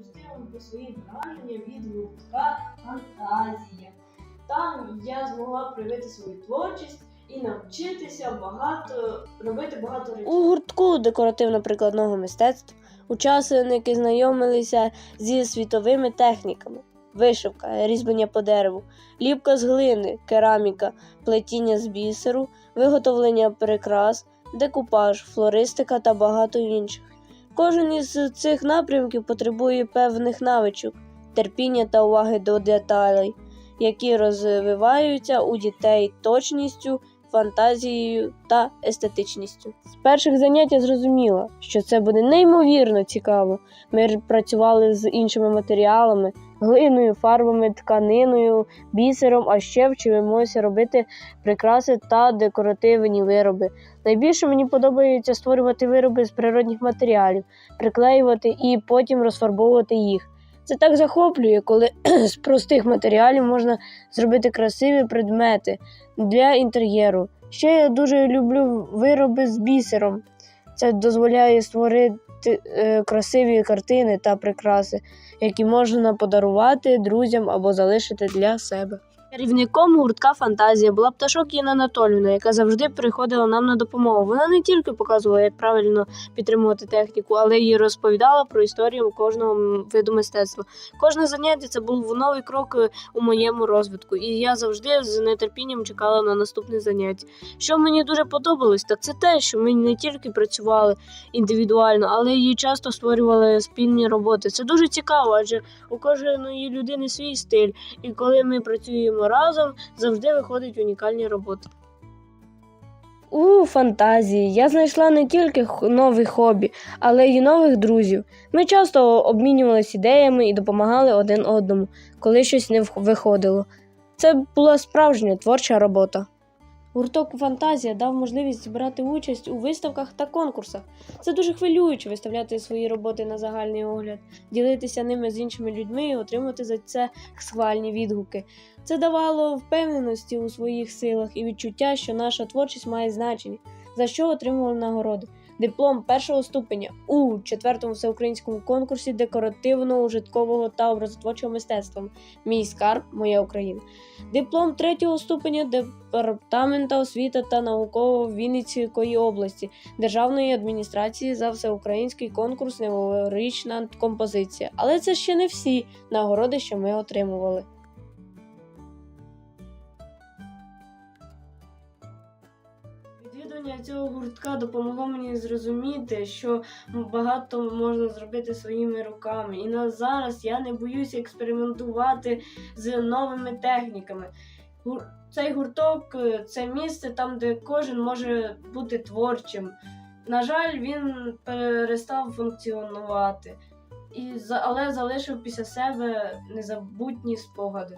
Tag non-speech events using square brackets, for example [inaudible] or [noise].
розповісти вам про свої враження від гуртка Фантазія. Там я змогла проявити свою творчість і навчитися багато робити багато речей. У гуртку декоративно-прикладного мистецтва учасники знайомилися зі світовими техніками: вишивка, різьблення по дереву, ліпка з глини, кераміка, плетіння з бісеру, виготовлення прикрас, декупаж, флористика та багато інших. Кожен із цих напрямків потребує певних навичок, терпіння та уваги до деталей, які розвиваються у дітей точністю, фантазією та естетичністю. З перших занять я зрозуміла, що це буде неймовірно цікаво. Ми працювали з іншими матеріалами, глиною, фарбами, тканиною, бісером, а ще вчимося робити прикраси та декоративні вироби. Найбільше мені подобається створювати вироби з природних матеріалів, приклеювати і потім розфарбовувати їх. Це так захоплює, коли [clears throat] з простих матеріалів можна зробити красиві предмети для інтер'єру. Ще я дуже люблю вироби з бісером. Це дозволяє створити красиві картини та прикраси, які можна подарувати друзям або залишити для себе. Керівником гуртка Фантазія була пташок Інна Анатолівна, яка завжди приходила нам на допомогу. Вона не тільки показувала, як правильно підтримувати техніку, але й розповідала про історію кожного виду мистецтва. Кожне заняття це був новий крок у моєму розвитку, і я завжди з нетерпінням чекала на наступне заняття. Що мені дуже подобалось, так це те, що ми не тільки працювали індивідуально, але й часто створювали спільні роботи. Це дуже цікаво, адже у кожної людини свій стиль, і коли ми працюємо разом, завжди виходять унікальні роботи. У фантазії я знайшла не тільки нові хобі, але й нових друзів. Ми часто обмінювалися ідеями і допомагали один одному, коли щось не виходило. Це була справжня творча робота. Гурток Фантазія дав можливість брати участь у виставках та конкурсах. Це дуже хвилююче виставляти свої роботи на загальний огляд, ділитися ними з іншими людьми і отримати за це схвальні відгуки. Це давало впевненості у своїх силах і відчуття, що наша творчість має значення, за що отримували нагороди. Диплом першого ступеня у четвертому всеукраїнському конкурсі декоративно-ужиткового та образотворчого мистецтва Мій скарб, моя Україна. Диплом третього ступеня департамента освіти та наукового Вінницької області Державної адміністрації за всеукраїнський конкурс Новорічна композиція. Але це ще не всі нагороди, що ми отримували. Відвідування цього гуртка допомогло мені зрозуміти, що багато можна зробити своїми руками. І на зараз я не боюся експериментувати з новими техніками. Цей гурток е, це місце там, де кожен може бути творчим. На жаль, він перестав функціонувати, і, але залишив після себе незабутні спогади.